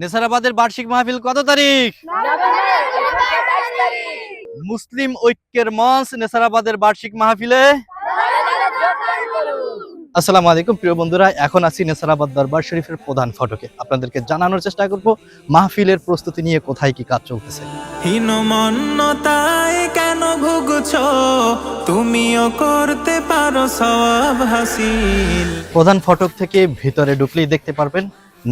নেসারাবাদের বার্ষিক মাহফিল কত তারিখ? মুসলিম ঐক্যের মঞ্চ নেসারাবাদের বার্ষিক মাহফিলে। আসসালামু আলাইকুম প্রিয় বন্ধুরা এখন আছি নেসারাবাদ দরবার শরীফের প্রধান ফটকে। আপনাদেরকে জানানোর চেষ্টা করব মাহফিলের প্রস্তুতি নিয়ে কোথায় কি কাজ চলতেছে। হীনমন্যতায় কেন ভুগছ? তুমিও করতে পারো সওয়াব হাসিল। প্রধান ফটক থেকে ভিতরে ঢুকলেই দেখতে পারবেন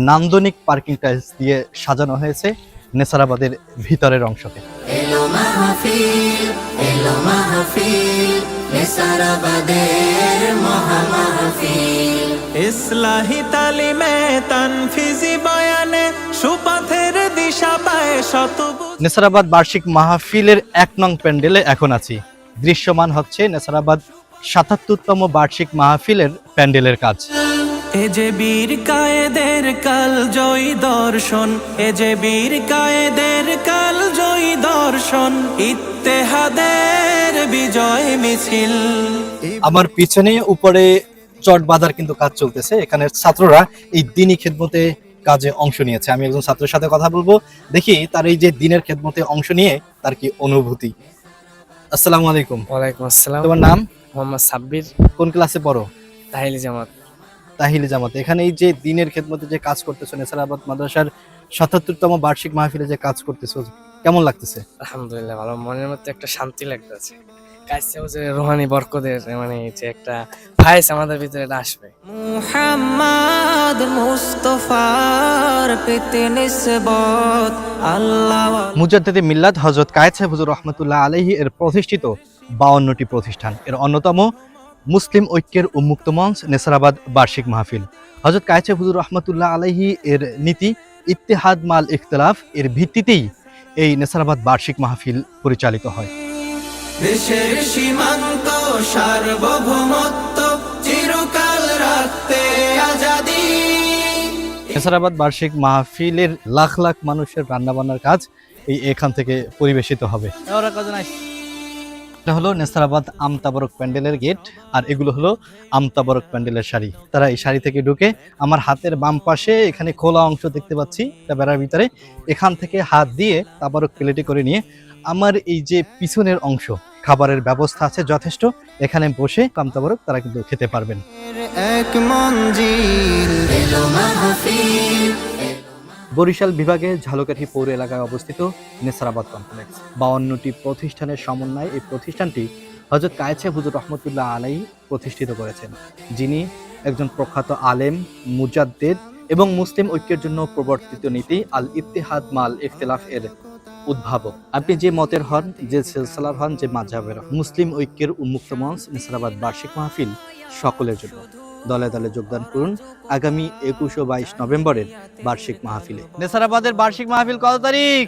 নান্দনিক পার্কিং টাইলস দিয়ে সাজানো হয়েছে নেসারাবাদের ভিতরের অংশকে। ইসলাহি তালিমে তানফিজি বয়ানে সুপথের দিশা পায় নেসারাবাদ বার্ষিক মাহফিলের এক নং প্যান্ডেলে এখন আছি। দৃশ্যমান হচ্ছে নেসারাবাদ সাতাত্তরতম বার্ষিক মাহফিলের প্যান্ডেলের কাজ। এ যে বীর কায়েদের কাল জয়ী দর্শন এ যে বীর কায়েদের কাল জয়ী দর্শন ইত্তেহাদের বিজয় মিছিল। আমার পিছনে উপরে চট বাঁধার কিন্তু কাজ চলতেছে। এখানে ছাত্ররা এই দিনই খেদমতে কাজে অংশ নিয়েছে। আমি একজন ছাত্রের সাথে কথা বলব। দেখি তার এই যে দিনের খেদমতে অংশ নিয়ে তার কি অনুভূতি। আসসালামু আলাইকুম। ওয়ালাইকুম আসসালাম। তোমার নাম? মোহাম্মদ সাব্বির। কোন ক্লাসে পড়ো? তাহিলি জামাত। তাহিলি জামাত। এখানে এই যে দিনের খেদমতে যে কাজ করতেছো নেসারাবাদ মাদ্রাসার সাতাত্তরতম বার্ষিক মাহফিলে যে কাজ করতেছো কেমন লাগতেছে? আলহামদুলিল্লাহ ভালো। মনের মধ্যে একটা শান্তি লাগতেছে। কাছে যে রোহানি বরকদের মানে যে একটা ভাইস আমাদের ভিতরে আসবে। মুহাম্মদ মুস্তফার পেতে নিসবত আল্লাহ। মুজাদ্দেদে মিল্লাত হজরত কায়েদ সাহেব হুজুর রহমতুল্লাহ আলহী এর প্রতিষ্ঠিত বাউন্নটি প্রতিষ্ঠান। এর অন্যতম মুসলিম ঐক্যের উন্মুক্ত মঞ্চ নেসারাবাদ বার্ষিক মাহফিল। হজরত সাহেব হুজুর রহমতুল্লাহ আলহী এর নীতি ইত্তেহাদ মাল ইখতলাফ এর ভিত্তিতেই এই নেসারাবাদ বার্ষিক মাহফিল পরিচালিত হয়। দেশের সীমান্ত সার্বভৌমত্ব চিরকাল রাখতে আজাদি। নেসারাবাদ বার্ষিক মাহফিলের লাখ লাখ মানুষের রান্নাবান্নার কাজ এই এখান থেকে পরিবেশিত হবে। এটা হলো, নেসারাবাদ আমতাবরক প্যান্ডেলের গেট, আর এগুলো হলো আমতাবরক প্যান্ডেলের শাড়ি তারা এই শাড়ি থেকে ঢুকে আমার হাতের বাম পাশে এখানে খোলা অংশ দেখতে পাচ্ছি বেড়ার ভিতরে। এখান থেকে হাত দিয়ে তাবারক প্লেটে করে নিয়ে আমার এই যে পিছনের অংশ, খাবারের ব্যবস্থা আছে যথেষ্ট, এখানে বসে কামতাবরক তারা কিন্তু খেতে পারবেন। এক মঞ্জিল বরিশাল বিভাগে ঝালকাঠি পৌর এলাকায় অবস্থিত নেসারাবাদ কমপ্লেক্স বাউন্নটি প্রতিষ্ঠানের সমন্বয়ে এই প্রতিষ্ঠানটি হজরত কায়েছে হুজুর রহমতুল্লাহ আলাই প্রতিষ্ঠিত করেছেন। যিনি একজন প্রখ্যাত আলেম মুজাদ্দেদ এবং মুসলিম ঐক্যের জন্য প্রবর্তিত নীতি আল ইত্তেহাদ মাল ইখতিলাফ এর উদ্ভাবক। আপনি যে মতের হন যে সিলসিলার হন যে মাঝহাবের হন, মুসলিম ঐক্যের উন্মুক্ত মঞ্চ নেসারাবাদ বার্ষিক মাহফিল সকলের জন্য। দলে দলে যোগদান করুন আগামী একুশ ও বাইশ নভেম্বরের বার্ষিক মাহফিলে। নেসারাবাদের বার্ষিক মাহফিল কত তারিখ?